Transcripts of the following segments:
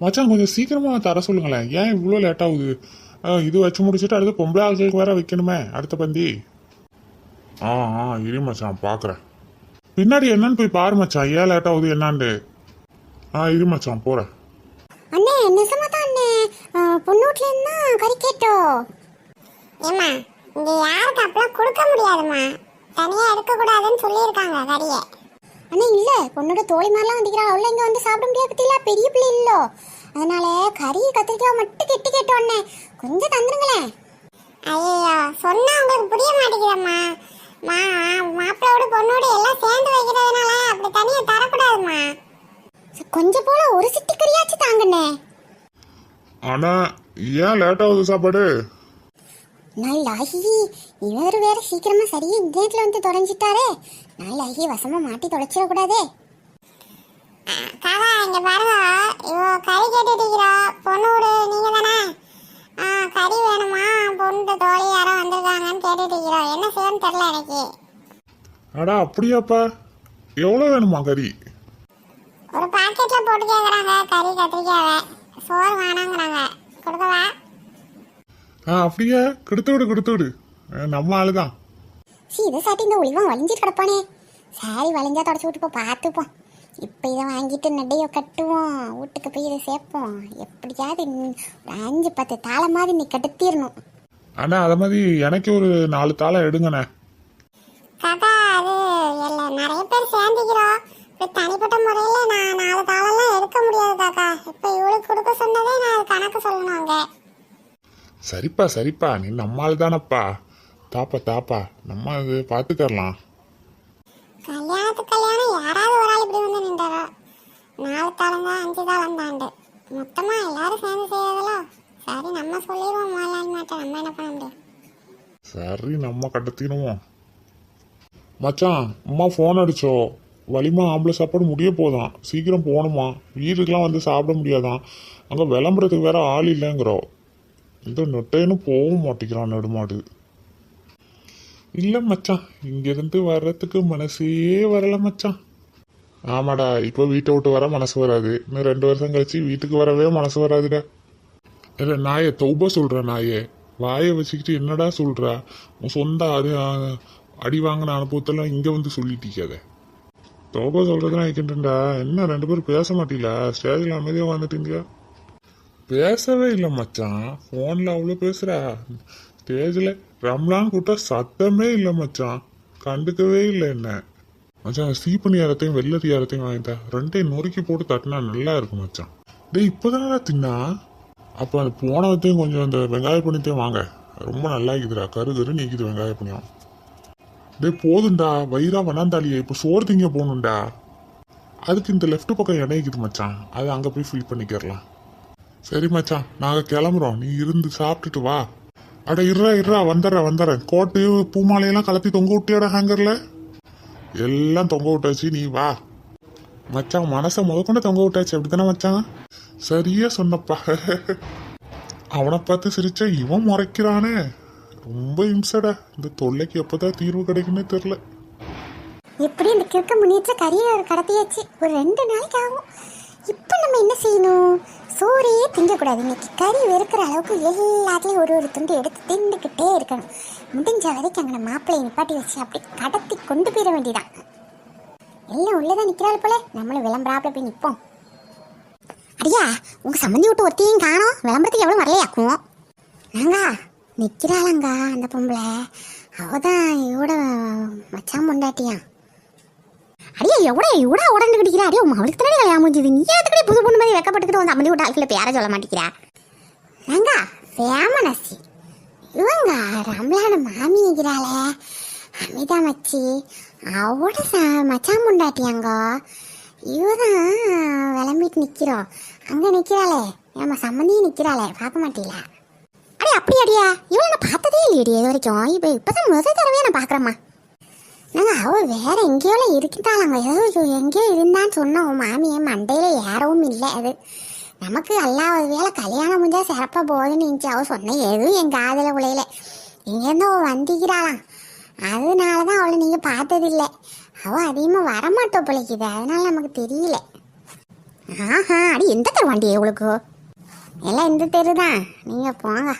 மச்சான் கொஞ்சம் சீக்கிரமா தர சொல்லுங்களேன். ஏன் இவ்வளோ லேட் ஆகுது? ஆ, இது வச்சு முடிச்சுட்டு அடுத்து பொம்பளை ஆளுக்கு வேற வைக்கணுமே அடுத்த பந்தி. ஆ ஆ இரு மச்சான் பார்க்குறேன் பின்னாடி என்னன்னு போய் பாரு மச்சான் ஏன் லேட் ஆகுது என்னான்னு. ஆ இரு மச்சான் போகிறேன் அண்ணே நிஜமா தான் அண்ணே. பொண்ணு வீட்ல இருந்தா கறி கேட்டோ. ஏம்மா இங்க யாருக்கு அப்பெல்லாம் கொடுக்க முடியாதும்மா. தனியா எடுக்க கூடாதுன்னு சொல்லியிருக்காங்க கறியை. அண்ணே இல்ல. பொண்ணோட தோழி மாதிரிலாம் வந்துக்கிறா அவள இங்க வந்து சாப்பிட முடியாது பத்தியில? பெரிய பிள்ளை இல்லோ அதனால கறி கத்திரிக்காய் மட்டும் கெட்டி அண்ணே. கொஞ்சம் தந்துருங்களேன். ஐயோ சொன்னா உங்களுக்கு புரிய மாட்டேங்குதம்மா. மா மாப்பிள்ளையோட பொண்ணோட எல்லாம் சேர்ந்து வைக்கிறதுனால அப்படி தனியா தரக்கூடாதும்மா. சரி, கொஞ்சம் போல ஒரு சிட்டி கறியாச்சும் தாங்கண்ணே. ஆனால் ஏன் லேட் ஆகுது சாப்பாடு? நாளாகி இவர் வேற சீக்கிரமா சரியா இந்த நேரத்துல வந்து தொலைஞ்சிட்டாரே நாளாகி வசமா மாட்டி தொலைச்சிடக்கூடாதே காக்கா இங்க பாருங்க. இவ கறி கேட்டுட்டு இருக்கிறா பொண்ணோடு நீங்க தானே ஆ கறி வேணுமா? பொண்ணு தோழி யாரோ வந்திருக்காங்கன்னு கேட்டுட்டு இருக்கிறோம் என்ன செய்யணும்னு தெரியல எனக்கு. அடா அப்படியாப்பா? எவ்வளோ வேணுமா கறி? ஒரு பாக்கெட்ல போட்டு கேக்குறாங்க. கறி கத்திரிக்காவை. சோறு வேணாங்கிறாங்க. கொடுக்கவா? ஆ அப்படியா? கொடுத்து விடு கொடுத்து விடு நம்ம ஆளு தான் சீ இதை சாட்டி இந்த ஒளிவன் வளைஞ்சிட்டு கிடப்பானே. சாரி வளைஞ்சா தொடச்சி விட்டு போ பார்த்துப்போம் இப்போ இதை வாங்கிட்டு நடையோ கட்டுவோம். வீட்டுக்கு போய் இதை சேர்ப்போம். எப்படியாவது ஒரு அஞ்சு பத்து தாளை மாதிரி நீ கட்டுத்திடணும் அண்ணா அதை மாதிரி எனக்கு ஒரு நாலு தாளை எடுங்கண்ணே. காக்கா அது இல்ல நிறைய பேர் சேர்ந்துக்கிறோம். இப்படி தனிப்பட்ட முறையில நான் நாலு தாளெல்லாம் எடுக்க முடியாது காக்கா இப்ப இவளுக்கு கொடுக்க சொன்னதே நான் கணக்கு சொல்லணும் அங்க. சரிப்பா சரிப்பா. நீ நம்ம ஆளு தானப்பா. தாப்பா தாப்பா. நம்ம அது பார்த்துக்கறலாம் கல்யாணத்துக்கு கல்யாணம் யாராவது ஒரு ஆள் இப்படி வந்து நின்றாரோ? நாலு தாளம் தான் அஞ்சு தாளம் தாண்டு மொத்தமா எல்லாரும் சேர்ந்து செய்யறதோ சரி நம்ம சொல்லிடுவோம் முதலாளி மாட்ட நம்ம என்ன பண்ண முடியும்? சரி நம்ம கட்டத்தினுவோம் மச்சான் அம்மா ஃபோன் அடிச்சோ? வலிமா ஆம்பளை சாப்பாடு முடிய போதாம் சீக்கிரம் போகணுமா? வீட்டுக்கெலாம் வந்து சாப்பிட முடியாதான். அங்கே விளம்பரத்துக்கு வேற ஆள் இல்லைங்கிறோம் இந்த நொட்டைன்னு போக மாட்டேங்கிறான் நெடுமாடு. இல்லை மச்சான். இங்கேருந்து வர்றதுக்கு மனசே வரல மச்சான். ஆமாடா இப்போ வீட்டை விட்டு வர மனசு வராது. இன்னும் ரெண்டு வருஷம் கழிச்சு வீட்டுக்கு வரவே மனசு வராதுடா. இல்லை நாயே தௌபா சொல்கிற நாயே. வாயை வச்சுக்கிட்டு என்னடா சொல்கிறா உன் சொந்த அது அடி வாங்கின அனுபவத்தெல்லாம் இங்கே வந்து சொல்லிட்டீக்காத தௌபா சொல்கிறதுலாம் வைக்கின்றா என்ன ரெண்டு பேரும் பேச மாட்டீங்களா? ஸ்டேஜில் அமைதியாக வந்துட்டீங்க பேசவே இல்லை மச்சான். ஃபோனில் அவ்வளோ பேசுகிறா ஸ்டேஜில் ரம்லான் கூட்ட சத்தமே இல்லை மச்சான். கண்டுக்கவே இல்லை என்ன. மச்சான் சீப்பனி யாரத்தையும் வெள்ளரி யாரத்தையும் வாங்கிட்டா ரெண்டையும் நொறுக்கி போட்டு தட்டினா நல்லா இருக்கும் மச்சான். டேய் இப்போதானடா தின்னா? அப்போ அந்த போனவத்தையும் கொஞ்சம் அந்த வெங்காய பண்ணித்தையும் வாங்க. ரொம்ப நல்லா இருக்குதுடா கரு கரு நீக்குது வெங்காய பணியம் டேய் போதுண்டா வயிறா வண்ணாந்தாலியே இப்போ சோறு திங்க போகணுண்டா அதுக்கு இந்த லெஃப்ட் பக்கம் இணைக்குது மச்சான். அது அங்கே போய் ஃபில் பண்ணிக்கிறலாம். சரி மச்சான். நாங்கள் கிளம்புறோம். நீ இருந்து சாப்பிட்டுட்டு வா. அட இருறா இருறா வந்துடுறேன் வந்துடுறேன். கோட்டையும் பூமாலையெல்லாம் கலத்தி தொங்க விட்டியாடா ஹேங்கரில் எல்லாம் தொங்க விட்டாச்சு நீ வா. மச்சான் மனசை முதற்கொண்டு தொங்க விட்டாச்சு. அப்படித்தானே மச்சான்? சரியா சொன்னப்பா. அவனை பார்த்து சிரிச்சா இவன் முறைக்கிறானே. ரொம்ப இம்சடா. இந்த தொல்லைக்கு எப்போதான் தீர்வு கிடைக்குன்னே தெரில எப்படி இந்த கிறுக்க முன்னேற்ற கறியை ஒரு கடத்தியாச்சு. ஒரு ரெண்டு நாளைக்கு ஆகும். இப்போ நம்ம என்ன செய்யணும்? சோறையே திங்கக்கூடாது. இன்னைக்கு கறி வெறுக்கிற அளவுக்கு எல்லாத்துலேயும் ஒரு ஒரு துண்டு எடுத்து தின்னுக்கிட்டே இருக்கணும். முடிஞ்ச வரைக்கும் அங்கே மாப்பிள்ளையை நிப்பாட்டி வச்சு அப்படி கடத்தி கொண்டு போயிட வேண்டியதான் எல்லாம் உள்ளதான் நிற்கிறாள் போல. நம்மளும் விளம்பராப்பில் போய் நிற்போம் அடியா உங்கள் சம்மந்தி விட்டு ஒருத்தையும் காணோம். விளம்பரத்துக்கு எவ்வளோ வரலையாக்கும் நாங்கா நிற்கிறாளங்க அந்த பொம்பளை. அவள் தான் இவட மச்சான் பொண்டாட்டியான் அடியே எவ்வளோ எவ்வளோ உடந்து கிடைக்கிறா அடியே உங்க அவளுக்கு தானே கல்யாணம் முடிஞ்சது. நீ எதுக்கடி புது பொண்ணு மாதிரி வெக்கப்பட்டுக்கிட்டு வந்து அம்மதி விட்டு ஆட்களை பேர சொல்ல மாட்டேங்கிறா? நாங்க ஃபேமனசி இவங்க ரம்லான மாமி இருக்கிறாளே அமிதா மச்சி. அவட ச மச்சான் முண்டாட்டியாங்க இவதான் விளம்பிட்டு நிற்கிறோம் அங்கே நிற்கிறாளே நம்ம சம்மந்தியும் நிற்கிறாளே பார்க்க மாட்டீங்களா? அடே அப்படி அடியா இவளை நான் பார்த்ததே இல்லையடி இது வரைக்கும். இப்போ இப்போதான் முதல் தடவையாக நான் பார்க்குறேம்மா. நாங்கள் அவள் வேற எங்கேயோ இருக்கிட்டாளாங்க ஏதோ எங்கேயோ இருந்தான்னு சொன்னோம் உன் மாமியை மண்டையில் யாரவும் இல்லை அது. நமக்கு எல்லா வேலை கல்யாணம் முடிஞ்சால் சிறப்பாக போகுதுன்னு இருந்துச்சு. அவள் சொன்னேன் எதுவும் என் காதில் உலையில இங்கேருந்து அவள் வந்திக்கிறாளாம் அதனால தான் அவளை நீங்கள் பார்த்ததில்லை. அவள் அதிகமாக வரமாட்டோம் பிழைக்குது அதனால நமக்கு தெரியல. ஆஹா அடி எந்த தெரு வண்டி உங்களுக்கு எல்லாம் இந்த தெரு தான் நீங்கள் போங்க.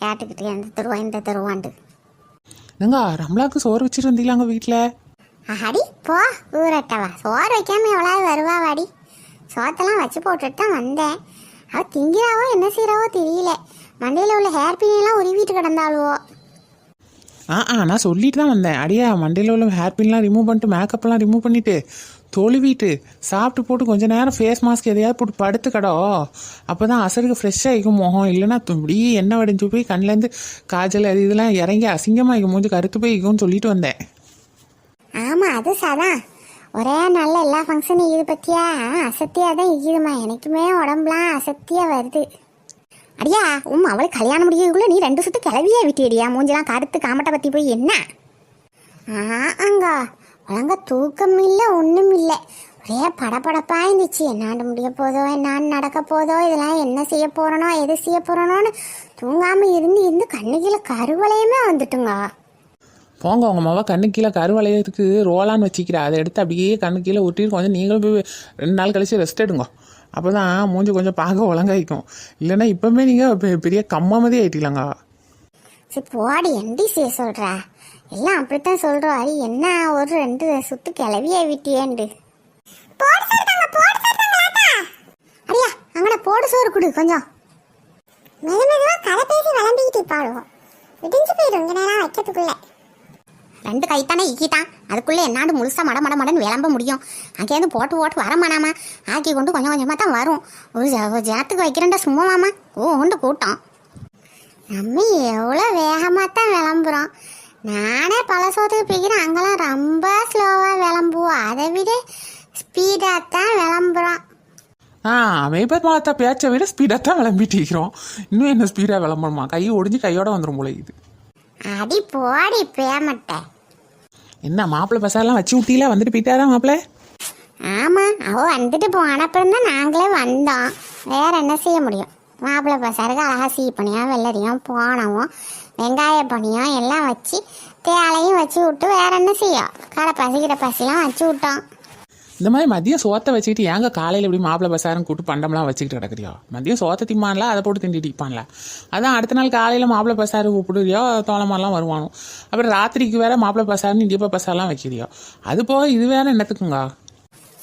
கேட்டுக்கிட்டு எந்த தெருவா இந்த தெருவாண்டு என்னங்க ரம்லாவுக்கு சோறு வச்சுருந்தீங்களாங்க வீட்டில் அடி போ ஊரட்டவா. சோறு வைக்காம எவ்வளோ வருவா வாடி. சோத்தெல்லாம் வச்சு போட்டுட்டு தான் வந்தேன். அவ திங்கிறாவோ என்ன செய்கிறாவோ தெரியல. மண்டையில் உள்ள ஹேர் பின்னெல்லாம் உருவிட்டு கிடந்தாளுவோ. ஆ ஆ நான் சொல்லிட்டு தான் வந்தேன். அடியா மண்டையில் உள்ள ஹேர் பின்லாம் ரிமூவ் பண்ணிட்டு மேக்கப்லாம் ரிமூவ் பண்ணிட்டு தொழுவிட்டு சாப்பிட்டு போட்டு கொஞ்ச நேரம் ஃபேஸ் மாஸ்க் எதையாவது போட்டு படுத்து கடோ அப்போ தான் அசருக்கு ஃப்ரெஷ்ஷாக இருக்கும் முகம். இல்லைன்னா இப்படி எண்ணெய் வடிஞ்சு போய் கண்ணிலேருந்து காய்ச்சல் அது இதெல்லாம் இறங்கி அசிங்கமாக இருக்கும் மூஞ்சி கருத்து போய் இருக்கும்னு சொல்லிட்டு வந்தேன். ஆமாம் அது சதான் ஒரே நல்ல எல்லா ஃபங்க்ஷனும் இது பற்றியா அசத்தியாக தான் இருக்குதுமா எனக்குமே உடம்புலாம் அசத்தியாக வருது. அடியா உம் அவளுக்கு கல்யாணம் முடியக்குள்ள நீ ரெண்டு சுத்து கிளவியே விட்டியடியா? மூஞ்செல்லாம் கருத்து காமட்டை பற்றி போய் என்ன? ஆ அங்கா. ஒழுங்கா தூக்கம் இல்லை ஒன்றும் இல்லை. ஒரே படபடப்பா இருந்துச்சு. என்னாண்டு முடிய போதோ என்னான்னு நடக்க போதோ இதெல்லாம் என்ன செய்ய போறனோ எது செய்ய போறனோன்னு தூங்காம இருந்து இருந்து கண்ணு கீழே கருவளையுமே வந்துட்டுங்க. போங்க உங்கள் மாவா கண்ணு கீழே கருவளையத்துக்கு ரோலான்னு வச்சிக்கிறா. அதை எடுத்து அப்படியே கண்ணு கீழே ஒட்டிட்டு கொஞ்சம் நீங்களும் போய் ரெண்டு நாள் கழிச்சு ரெஸ்ட் எடுங்க. அப்போ தான் மூஞ்சி கொஞ்சம் பார்க்க ஒழுங்காயிக்கும். இல்லைன்னா இப்போவுமே நீங்கள் பெரிய கம்மாமதே ஆயிட்டீங்களாங்க. சரி போடி என்டி செய்ய சொல்ற. எல்லாம் அப்படித்தான் சொல்றோம் அது என்ன ஒரு ரெண்டு சுத்து கிளவியே விட்டியேண்டு. அடியா அங்கட போடு சோறு கொடு கொஞ்சம். மெது மெதுவா கதை பேசி விளம்பிக்கிட்டு பாடுவோம் விடிஞ்சு போயிடும் இங்க நேரம் வைக்கிறதுக்குள்ள. ரெண்டு கைத்தானே இக்கிட்டான். அதுக்குள்ள என்னாண்டு முழுசா மட மட மடன்னு விளம்ப முடியும். அங்கேருந்து போட்டு போட்டு வரமானாமா ஆக்கி கொண்டு கொஞ்சம் கொஞ்சமாக தான் வரும். ஒரு ஜ- ஒரு ஜனத்துக்கு வைக்கிறேன்டா சும்மாவாமா ஓ உண்டு கூட்டம். நம்ம எவ்வளோ வேகமாக தான் விளம்புறோம். நானே பல சோத்துக்கு பிடிக்கிறேன். அங்கெல்லாம் ரொம்ப ஸ்லோவாக விளம்புவோம் அதை விட ஸ்பீடாக தான் விளம்புறோம் ஆ அமைப்ப பார்த்தா பேச்சை விட ஸ்பீடாக தான் விளம்பிட்டு இருக்கிறோம். இன்னும் என்ன ஸ்பீடாக விளம்பணுமா? கை ஒடிஞ்சு கையோட வந்துடும் போல இது அடி போடி பேமட்டை. என்ன மாப்பிள்ளை பசாரெல்லாம் வச்சு விட்டீங்களா வந்துட்டு போயிட்டாரா மாப்பிள்ளை? ஆமாம் அவ வந்துட்டு போன அப்புறம் தான் நாங்களே வந்தோம். வேற என்ன செய்ய முடியும்? மாப்பிள்ளை பசருக்கு அழகா சீப்பனியும் வெள்ளரியும் போனவும் வெங்காய பனியும் எல்லாம் வச்சு தேலையும் வச்சு விட்டு வேற என்ன செய்யும்? கடை பசிக்கிற பசிலாம் வச்சு விட்டோம். இந்த மாதிரி மதியம் சோத்தை வச்சுக்கிட்டு ஏங்க காலையில் இப்படி மாப்பிள்ளை பசாரம் கூட்டு பண்டம்லாம் வச்சுக்கிட்டு கிடக்குறியோ? மதியம் சோத்தை திம்மான்ல அதை போட்டு திண்டிட்டு இப்பான்ல அதான் அடுத்த நாள் காலையில் மாப்பிள்ளை பசாரு கூப்பிடுறியோ தோளமாரெலாம் வருவானோ? அப்புறம் ராத்திரிக்கு வேற மாப்பிள்ளை பசாருன்னு இடியப்ப பசாரெலாம் வைக்கிறியோ? அது போக இது வேற என்னத்துக்குங்க?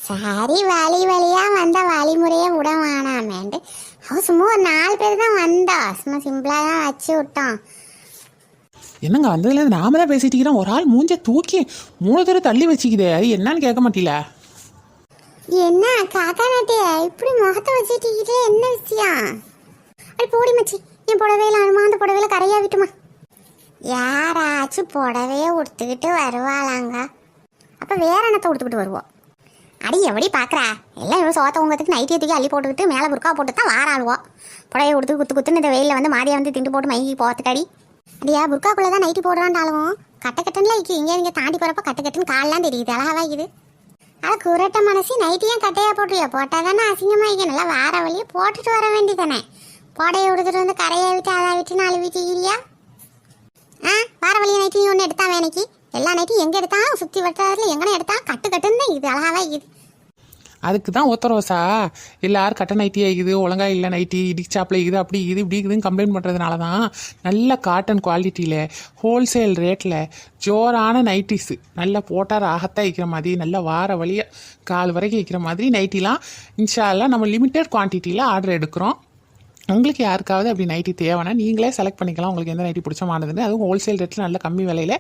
சரி வழி வழியா வந்த வழிமுறையை விட வேணாமேன்ட்டு. அவ சும்மா ஒரு நாலு பேர் தான் வந்தா. சும்மா சிம்பிளாக தான் வச்சு விட்டோம். என்னங்க வந்ததுலேருந்து நாம தான் பேசிட்டு இருக்கிறோம். ஒரு ஆள் மூஞ்ச தூக்கி மூணு தடவை தள்ளி வச்சுக்கிது. அது என்னன்னு கேட்க மாட்டீல என்ன காக்கா நாட்டிய இப்படி முகத்தை வச்சுட்டு என்ன விஷயம்? அது போடி மச்சி என் புடவையில அனுமா அந்த புடவையில கரையா விட்டுமா. யாராச்சும் புடவைய உடுத்துக்கிட்டு வருவாளாங்க. அப்ப வேற என்னத்தை உடுத்துக்கிட்டு வருவோம் அடி எப்படி பாக்குறா? எல்லாம் இவ்வளோ சோத்த உங்கத்துக்கு நைட்டியை தூக்கி அள்ளி போட்டுக்கிட்டு மேலே புர்க்கா போட்டு தான் வாராளுவோம் புடவையை உடுத்து குத்து குத்துன்னு இந்த வெயிலில் வந்து மாடியை வந்து திண்டு போட்டு மைக்கி போகிறதுக்கடி அப்படியா புர்க்காக்குள்ளே தான் நைட்டி போடுறான்டாலும் கட்ட கட்டுன்னு இருக்கு இங்கே இங்கே தாண்டி போகிறப்ப கட்ட கட்டுன்னு கால்லாம் தெரியுது அழகாக இது அது குரட்ட மனசு நைட்டியும் கட்டையாக போட்டுறியா போட்டால் தானே அசிங்கமாக நல்லா வார வழியே போட்டுட்டு வர வேண்டியதானே போடைய உடுத்துட்டு வந்து கரையை விட்டு அதை விட்டு நாலு வீட்டுக்கிறியா ஆ வார வழியை நைட்டி ஒன்று எடுத்தான் வேலைக்கு எல்லா நைட்டும் எங்கே எடுத்தாலும் சுற்றி வட்டாரத்தில் எங்கே எடுத்தாலும் கட்டு கட்டுன்னு தான் இது அழகாக இது அதுக்கு தான் ஒத்தரோசா எல்லாரும் கட்ட நைட்டி ஆகிக்குது ஒழுங்கா இல்லை நைட்டி இடிச்சாப்பில் இருக்குது அப்படி இது இப்படி இருக்குதுன்னு கம்ப்ளைண்ட் பண்ணுறதுனால தான் நல்ல காட்டன் குவாலிட்டியில் ஹோல்சேல் ரேட்டில் ஜோரான நைட்டிஸு நல்லா போட்டால் ராகத்தாக வைக்கிற மாதிரி நல்ல வார வழியாக கால் வரைக்கும் வைக்கிற மாதிரி நைட்டிலாம் இன்ஷால்லாம் நம்ம லிமிட்டட் குவான்டிட்டியில் ஆர்டர் எடுக்கிறோம். உங்களுக்கு யாருக்காவது அப்படி நைட்டி தேவைன்னா நீங்களே செலக்ட் பண்ணிக்கலாம். உங்களுக்கு எந்த நைட்டி பிடிச்சமானதுன்னு அதுவும் ஹோல்சேல் ரேட்டில் நல்ல கம்மி விலையில்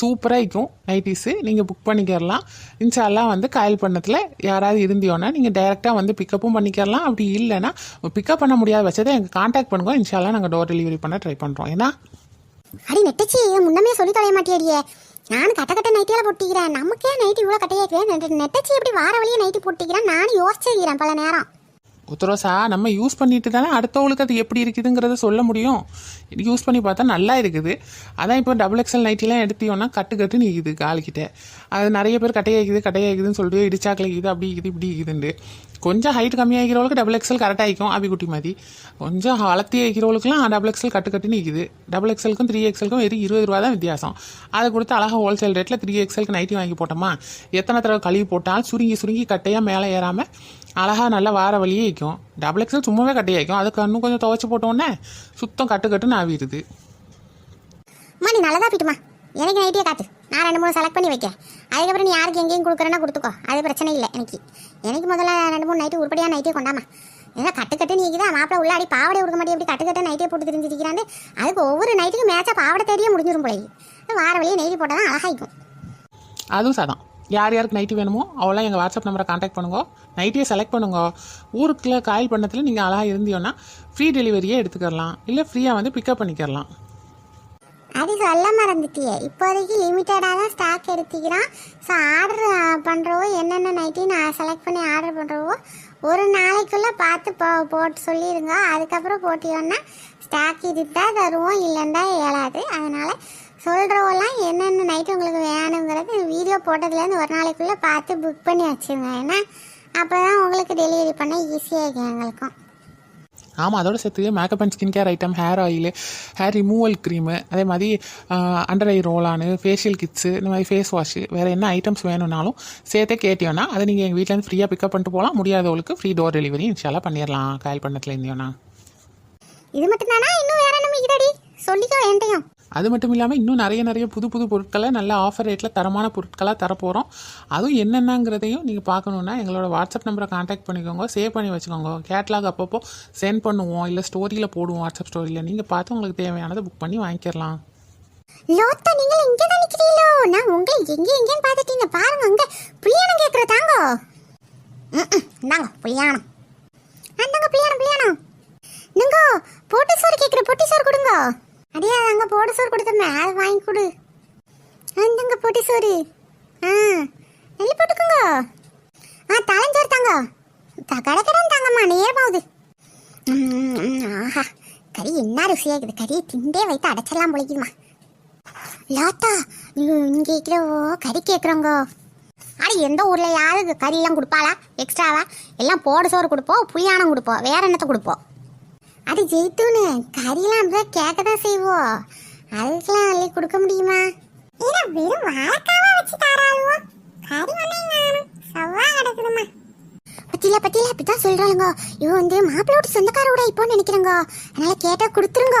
சூப்பராக இருக்கும் நைட்டிஸு நீங்கள் புக் பண்ணிக்கிறலாம் இன்ஷால்லாம் வந்து காயல் பண்ணத்தில் யாராவது இருந்தியோன்னா நீங்கள் டைரெக்டாக வந்து பிக்கப்பும் பண்ணிக்கிறலாம் அப்படி இல்லைன்னா பிக்கப் பண்ண முடியாத வச்சதை எங்கள் காண்டாக்ட் பண்ணுங்க. இன்ஷால்லாம் நாங்கள் டோர் டெலிவரி பண்ண ட்ரை பண்ணுறோம் ஏன்னா? அடி நெட்டச்சி. இதை முன்னமே சொல்லி தொலைய மாட்டேடியே நானும் கட்ட கட்ட நைட்டியில் போட்டிக்கிறேன். நமக்கே நைட்டி இவ்வளோ கட்டையாக நெட்டச்சி. எப்படி வார வழியே நைட்டி போட்டிக்கிறேன்? நானும் யோசிச்சிருக்கிறேன் பல நேரம். உத்தரோசா நம்ம யூஸ் பண்ணிட்டு தானே அடுத்தவங்களுக்கு அது எப்படி இருக்குதுங்கிறத சொல்ல முடியும். யூஸ் பண்ணி பார்த்தா நல்லா இருக்குது. அதான் இப்போ டபுள் எக்ஸல் நைட்டிலாம் எடுத்தியோன்னா கட்டு கட்டு நிற்குது கால்கிட்ட அது நிறைய பேர் கட்டையாக்குது கட்டையாக்குதுன்னு சொல்லிட்டு இடிச்சாக்கில் அப்படி இருக்குது இப்படி இருக்குதுண்டு கொஞ்சம் ஹைட் கம்மியாகிறவங்களுக்கு டபுள் எக்ஸல் கரெக்டாக அபி குட்டி மாதிரி. கொஞ்சம் வளர்த்தி வைக்கிறவங்களுக்குலாம் டபுள் எக்ஸல் கட்டு கட்டு நிற்குது டபுள் எக்ஸலுக்கும் த்ரீ எக்ஸலுக்கும் வெறும் இருபது ரூபா தான் வித்தியாசம். அதை கொடுத்து அழகாக ஹோல்சேல் ரேட்டில் த்ரீ எக்ஸலுக்கு நைட்டி வாங்கி போட்டோமா? எத்தனை தடவை கழுவி போட்டாலும் சுருங்கி சுருங்கி கட்டையாக மேலே ஏறாமல் அழகா நல்லா வார வழியே வைக்கும் டபுள் எக்ஸல் சும்மாவே கட்டி வைக்கும் அதுக்கு இன்னும் கொஞ்சம் துவைச்சு போட்டோன்னே சுத்தம் கட்டு கட்டுன்னு ஆவிடுது. அம்மா நீ நல்லதா போயிட்டுமா எனக்கு நைட்டியை காட்டு நான் ரெண்டு மூணு செலக்ட் பண்ணி வைக்கிறேன். அதுக்கப்புறம் நீ யாருக்கு எங்கேயும் கொடுக்குறேன்னா கொடுத்துக்கோ. அது பிரச்சனை இல்லை எனக்கு. எனக்கு முதல்ல ரெண்டு மூணு நைட்டு உருப்படியாக நைட்டியை கொண்டாமா. ஏன்னா கட்டு கட்டு நீக்குதா மாப்பிள்ள உள்ளாடி பாவடை கொடுக்க மாட்டேன். எப்படி கட்டு கட்டு நைட்டியை போட்டு தெரிஞ்சிருக்கிறாண்டு அதுக்கு ஒவ்வொரு நைட்டுக்கும் மேட்சாக பாவடை தேடியே முடிஞ்சிரும் போல வார வழியே நைட்டி போட்டால் தான் அழகாய்க்கும் அதுவும் சாதான் யார் யாருக்கு நைட்டி வேணுமோ அவெல்லாம் எங்கள் வாட்ஸ்அப் நம்பரை காண்டாக்ட் பண்ணுங்க. நைட்டியை செலக்ட் பண்ணுங்க. ஊருக்குள்ள காயல் பண்ணத்தில் நீங்கள் அழகாக இருந்தியோன்னா ஃப்ரீ டெலிவரியே எடுத்துக்கலாம் இல்லை ஃப்ரீயாக வந்து பிக்கப் பண்ணிக்கிறலாம். அது சொல்ல மறந்துட்டியே. இப்போதைக்கு லிமிட்டடாக தான் ஸ்டாக் எடுத்துக்கிறான் ஸோ ஆர்டர் பண்ணுறவோ என்னென்ன நைட்டி நான் செலக்ட் பண்ணி ஆர்டர் பண்ணுறவோ ஒரு நாளைக்குள்ளே பார்த்து போ போட்டு சொல்லிடுங்க அதுக்கப்புறம் போட்டியோன்னா ஸ்டாக் இருந்தால் தருவோம் இல்லைன்னா இயலாது அதனால் சொல்கிறவெல்லாம் என்னென்ன நைட்டு உங்களுக்கு வேணுங்கிறது வீடியோ போட்டதுலேருந்து ஒரு நாளைக்குள்ளே பார்த்து புக் பண்ணி வச்சுருங்க ஏன்னா அப்போ தான் உங்களுக்கு டெலிவரி பண்ண ஈஸியாக இருக்கும் எங்களுக்கும். ஆமாம் அதோட சேர்த்து makeup and skin care item hair oil hair removal cream அதே மாதிரி அண்டர் ஐ ரோலானு ஃபேஷியல் கிட்ஸு இந்த மாதிரி ஃபேஸ் வாஷு வேறு என்ன ஐட்டம்ஸ் வேணும்னாலும் சேர்த்தே கேட்டியோன்னா அதை நீங்கள் எங்கள் வீட்டிலேருந்து ஃப்ரீயாக பிக்கப் பண்ணிட்டு போகலாம். முடியாதவங்களுக்கு ஃப்ரீ டோர் டெலிவரி இன்ஷால்லாம் பண்ணிடலாம் காயல் பண்ணத்தில் இது மட்டும் தானா இன்னும் வேற என்ன இதடி சொல்லிக்கோ என்கிட்டையும். அது மட்டும் இல்லாமல் இன்னும் நிறைய நிறைய புது புது பொருட்களை நல்ல ஆஃபர் ரேட்டில் தரமான பொருட்களாக தரப்போகிறோம் அதுவும் என்னென்னங்கிறதையும் நீங்கள் பார்க்கணுன்னா எங்களோட வாட்ஸ்அப் நம்பரை காண்டாக்ட் பண்ணிக்கோங்க. சேவ் பண்ணி வச்சுக்கோங்க. கேட்லாக் அப்பப்போ சென்ட் பண்ணுவோம். இல்லை ஸ்டோரியில் போடுவோம் வாட்ஸ்அப் ஸ்டோரியில் நீங்கள் பார்த்து உங்களுக்கு தேவையானதை புக் பண்ணி வாங்கிக்கிறலாம் லோத்தா நீங்கள் இங்கே தான் நிற்கிறீங்களோ நான் உங்களை எங்கே எங்கேன்னு பார்த்துட்டீங்க பாருங்க. அங்கே புளியானம் கேட்குற தாங்கோ. ம் இந்தாங்க புளியானம் அந்தாங்க புளியானம் புளியானம் நீங்க போட்டி சோறு கேட்குற பொட்டி சோறு கொடுங்க. அடியா அங்கே போட்டு சோறு கொடுத்தோமே அதை வாங்கி கொடு. அந்தங்க போட்டி சோறு. ஆ நெல்லி போட்டுக்கோங்க. ஆ தலைஞ்சோறு தாங்க. த- கடை தாங்கம்மா நேர் ம், ஆஹா. கறி என்ன ருசியாக இருக்குது கறியை திண்டே வைத்து அடைச்சலாம் பொழிக்குதுமா லாத்தா இங்கே கேட்குறவோ கறி கேட்குறோங்க அட எந்த ஊரில் யாரு கறியெல்லாம் கொடுப்பாளா? எக்ஸ்ட்ராவா எல்லாம் போட சோறு கொடுப்போம் புளியானம் கொடுப்போம். வேற என்னத்தை கொடுப்போம்? அது ஜெயித்தூனு கறியெல்லாம் அப்படிதான் கேட்க தான் செய்வோம் அதுக்கெல்லாம் அள்ளி கொடுக்க முடியுமா? ஏன்னா வெறும் வாழைக்காவா வச்சு தாராளுவோ கறி ஒன்றும் சவ்வா கிடக்குதுமா பத்தியில பத்தியில அப்படிதான் சொல்றாளுங்க. இவ வந்து மாப்பிள்ளோட சொந்தக்காரோட இப்போ நினைக்கிறேங்க. அதனால கேட்டா கொடுத்துருங்க.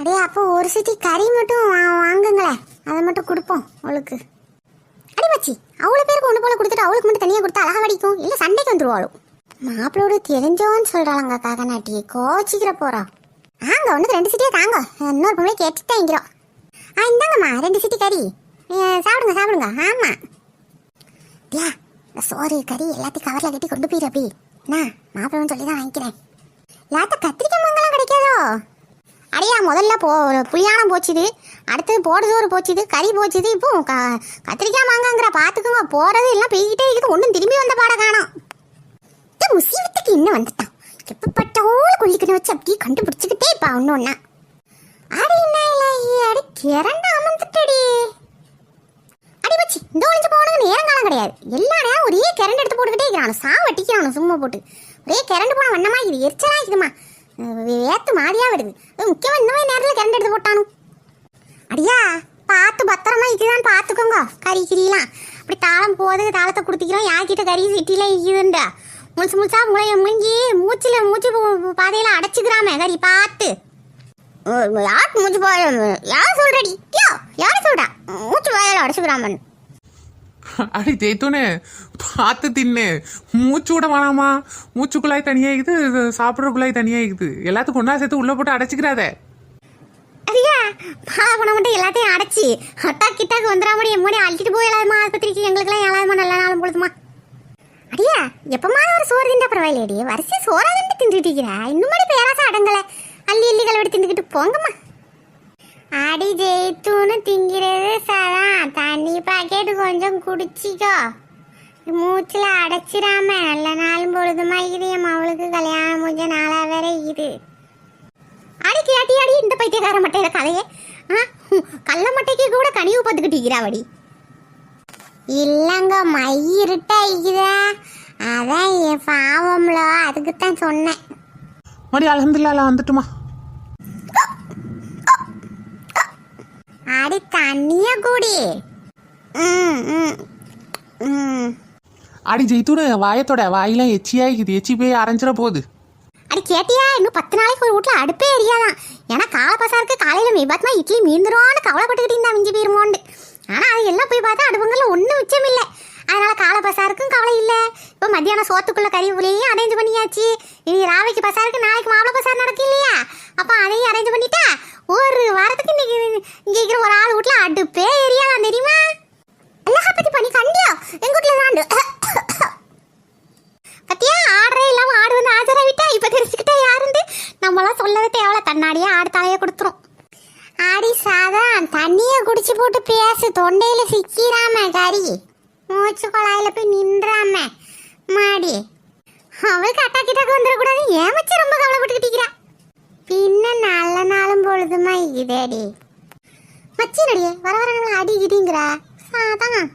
அடே அப்போ ஒரு சுத்தி கறி மட்டும் வாங்குங்களேன் அதை மட்டும் கொடுப்போம் அவளுக்கு. அடி மச்சி அவ்வளோ பேருக்கு ஒன்று போல கொடுத்துட்டு அவளுக்கு மட்டும் தனியாக கொடுத்தா அழகா வடிக்கும். இல்லை சண்டைக்கு வந்துருவாளும் மாப்பிளோட தெரிஞ்சோன்னு சொல்கிறாங்க காகநாட்டி கோச்சிக்கிற போகிறோம் ஆங்க ஒன்று ரெண்டு சிட்டியே தாங்க. இன்னொரு பொம்பளை கேட்டுட்டு தாங்கிறோம் ஆ இந்தாங்கம்மா ரெண்டு சிட்டி கறி. சாப்பிடுங்க சாப்பிடுங்க. ஆமாம் டியா இந்த சோறு கறி எல்லாத்தையும் கவரில் கட்டி கொண்டு போயிரு அப்படி. நான் மாப்பிள்ளன்னு சொல்லி தான் வாங்கிக்கிறேன். லாத்த கத்திரிக்காய் மாங்கலாம் கிடைக்காதோ? அடையா முதல்ல போ புளியானம் போச்சுது. அடுத்தது போடுதோறு போச்சுது கறி போச்சுது. இப்போ க கத்திரிக்காய் மாங்காங்கிற பார்த்துக்குங்க போகிறது எல்லாம் பெய்கிட்டே இருக்குது. ஒன்றும் திரும்பி வந்த பாடம் காணோம். இன்னும் வந்துட்டான். எப்போ பட்டாலும் கொல்லிக்கணும் வச்சு அப்படியே கண்டுபிடிச்சிக்கிட்டே இப்போ ஒன்று ஒன்றா அடி என்ன இல்லை அடி கிறண்ட அமர்ந்துட்டடி. அடி பச்சி இந்த ஒளிஞ்சு போனது நேரம் காலம் கிடையாது. எல்லா நேரம் ஒரே கரண்ட் எடுத்து போட்டுக்கிட்டே இருக்கிறானு. சாவட்டிக்கிறானு சும்மா போட்டு. ஒரே கரண்ட் போன வண்ணமா இது எரிச்சலா இதுமா வேத்து மாதிரியா வருது. முக்கியமாக முக்கியமா இந்த மாதிரி நேரத்தில் கரண்ட் எடுத்து போட்டானு? அடியா பார்த்து பத்திரமா இதுதான் பார்த்துக்கோங்க. கறி கிரிலாம் அப்படி தாளம் போகுது தாளத்தை கொடுத்துக்கிறோம். யார்கிட்ட கறி சிட்டிலாம் இருக்குதுண்டா முழிச்சு முழிச்சா முளைய முழுங்கி மூச்சில் மூச்சு பாதையில அடைச்சிக்கிறாம. கறி பார்த்து யார் மூச்சு பாய யார் சொல்றடி? யோ யார் சொல்றா? மூச்சு வாயில அடைச்சிக்கிறாமன் அடி ஜெய்த்தூனு. பார்த்து தின்னு. மூச்சு விட வேணாமா? மூச்சு குழாய் தனியாக இருக்குது சாப்பிட்ற குழாய் தனியாக இருக்குது. எல்லாத்துக்கும் ஒன்றா சேர்த்து உள்ளே போட்டு அடைச்சிக்கிறாத. ஐயா பாவனை மட்டும் எல்லாத்தையும் அடைச்சி அட்டா கிட்டாக்கு வந்துடாமடி எம்மோடி அழிச்சிட்டு போய் எல்லாருமா ஆஸ்பத்திரிக்கு? எங்களுக்குலாம் ஏழாயிரமா நல்ல நாளும் பொழுதுமா? அடியா எப்பமா ஒரு சோறு திண்டா பரவாயில்லையடி. வரிசை சோறா திண்டு தின்றுட்டு இருக்கிறா இன்னும் மாதிரி பேராசா அடங்கல. அள்ளி அள்ளி கலவடி தின்றுக்கிட்டு போங்கம்மா. அடி ஜெயித்தூன்னு திங்கிறது சதா தண்ணி பாக்கெட்டு கொஞ்சம் குடிச்சிக்கோ. மூச்சில் அடைச்சிடாம நல்ல நாளும் பொழுதுமா இது என் அவளுக்கு கல்யாணம் முடிஞ்ச நாளாக வேற இது அடி கேட்டி அடி. இந்த பைத்தியக்கார மட்டையில கதையே. ஆ கள்ள மட்டைக்கு கூட கனிவு பார்த்துக்கிட்டு வடி இல்லைங்க மை இருட்டா இருக்குதா அதான் என் பாவம்ல அதுக்கு தான் சொன்னேன். மடி அலமதுல்லா வந்துட்டுமா? அடி தண்ணிய கூடி. அடி ஜெயித்தூடு வாயத்தோட வாயெல்லாம் எச்சியாகிது எச்சி போய் அரைஞ்சிட போகுது. அடி கேட்டியா? இன்னும் பத்து நாளைக்கு ஒரு வீட்டில் அடுப்பே எரியாதான். ஏன்னா காலை பசாருக்கு காலையில் மெய்பாத்மா இட்லி மீந்துரும்னு கவலைப்பட்டுக்கிட்டு இருந்தா மிஞ்சி போயிருமோண்டு ஆனால் அது எல்லாம் போய் பார்த்தா அடுப்புங்கள்ல ஒன்றும் மிச்சம் இல்லை. அதனால காலை பசாருக்கும் கவலை இல்லை. இப்போ மத்தியானம் சோத்துக்குள்ள கறி புளியையும் அரேஞ்ச் பண்ணியாச்சு. இனி ராவைக்கு பசாருக்கு நாளைக்கு மாப்பிள பசார் நடக்கும் இல்லையா? அப்போ அதையும் அரேஞ்ச் பண்ணிட்டா ஒரு வாரத்துக்கு இன்னைக்கு இங்கே இருக்கிற ஒரு ஆள் வீட்டில் அடுப்பே எரியாதான் தெரியுமா எல்லாம் பற்றி பண்ணி கண்டியா எங்கள் வீட்டில் தான் பத்தியா ஆடுறே இல்லாம ஆடு வந்து ஆஜரா விட்டா இப்ப தெரிஞ்சுக்கிட்டே யாருண்டு நம்மளாம் சொல்லவே தேவையில்ல தன்னாடியே ஆடு தலைய கொடுத்துரும் ஆடி சாதா தண்ணிய குடிச்சு போட்டு பேசு தொண்டையில சிக்கிறாம கறி மூச்சு குழாயில போய் நின்றாம மாடி அவளுக்கு அட்டா கிட்டாக்கு வந்துடக்கூடாது ஏமச்சு ரொம்ப கவலைப்பட்டுக்கிட்டிருக்கிறா பின்ன நல்ல நாளும் பொழுதுமா இதேடி மச்சினடியே வர வர நம்மள அடி கிடிங்கிறா சாதான்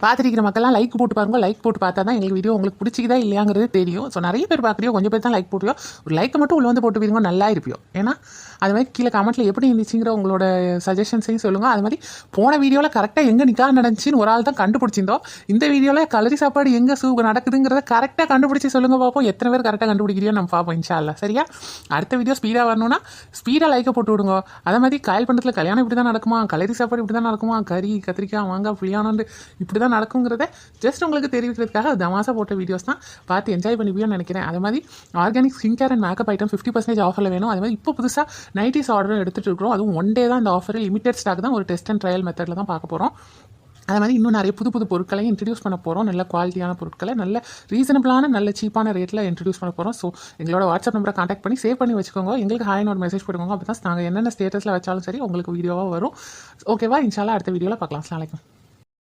பார்த்துருக்கிற மக்கள்லாம் லைக் போட்டு பாருங்க லைக் போட்டு பார்த்தா தான் எங்களுக்கு வீடியோ உங்களுக்கு பிடிச்சிக்குதா இல்லையாங்கிறது தெரியும் ஸோ நிறைய பேர் பார்க்குறியோ கொஞ்சம் பேர் தான் லைக் போட்டுறியோ ஒரு லைக்கை மட்டும் உள்ள வந்து போட்டு போயிருங்க நல்லா இருப்பியோ ஏன்னா அது மாதிரி கீழே கமெண்ட்டில் எப்படி இருந்துச்சுங்கிற உங்களோட சஜஷன்ஸையும் சொல்லுங்கள் அது மாதிரி போன வீடியோவில் கரெக்டாக எங்கே நிக்கா நடந்துச்சுன்னு ஒரு ஆள் தான் கண்டுபிடிச்சிருந்தோம். இந்த வீடியோவில் கலரி சாப்பாடு எங்கே சூ நடக்குதுங்கிறத கரெக்டாக கண்டுபிடிச்சி சொல்லுங்கள் பார்ப்போம் எத்தனை பேர் கரெக்டாக கண்டுபிடிக்கிறியோ நம்ம பார்ப்போம் இன்ஷால்ல சரியா? அடுத்த வீடியோ ஸ்பீடாக வரணும்னா ஸ்பீடாக லைக்கை போட்டு விடுங்க. அதே மாதிரி காயல் பண்ணுறதுல கல்யாணம் இப்படி தான் நடக்குமா? கலரி சாப்பாடு இப்படி தான் நடக்குமா? கறி கத்திரிக்காய் மாங்காய் புளியானோண்டு இப்படி தான் நடக்குங்கிறத ஜஸ்ட் உங்களுக்கு தெரிவிக்கிறதுக்காக தமாசா போட்ட வீடியோஸ் தான் பார்த்து என்ஜாய் பண்ணுவியோன்னு நினைக்கிறேன். அதே மாதிரி organic skin care and makeup item fifty percentage ஆஃபரில் வேணும். அதே மாதிரி இப்போ புதுசாக நைட்டிஸ் ஆர்டர் எடுத்துகிட்டு இருக்கிறோம். அதுவும் ஒன் டே தான் இந்த ஆஃபர் லிமிடெட் ஸ்டாக் தான் ஒரு டெஸ்ட் அண்ட் ட்ரையல் மெத்தடில் தான் பார்க்க போகிறோம் அதே மாதிரி இன்னும் நிறைய புது புது பொருட்களையும் இன்ட்ரடியூஸ் பண்ண போகிறோம் நல்ல குவாலிட்டியான பொருட்களை நல்ல ரீசனபிளான நல்ல சீப்பான ரேட்டில் இன்ட்ரடியூஸ் பண்ண போகிறோம் ஸோ எங்களோட வாட்ஸ்அப் நம்பரை காண்டாக்ட் பண்ணி சேவ் பண்ணி வச்சுக்கோங்க. எங்களுக்கு ஹாய்னு ஒரு மெசேஜ் போடுங்க அப்போ தான் நாங்கள் என்னென்ன ஸ்டேட்டஸில் வச்சாலும் சரி உங்களுக்கு வீடியோவாக வரும். ஓகேவா இன்ஷாலாக அடுத்த வீடியோவில் பார்க்கலாம். அஸ்ஸலாமு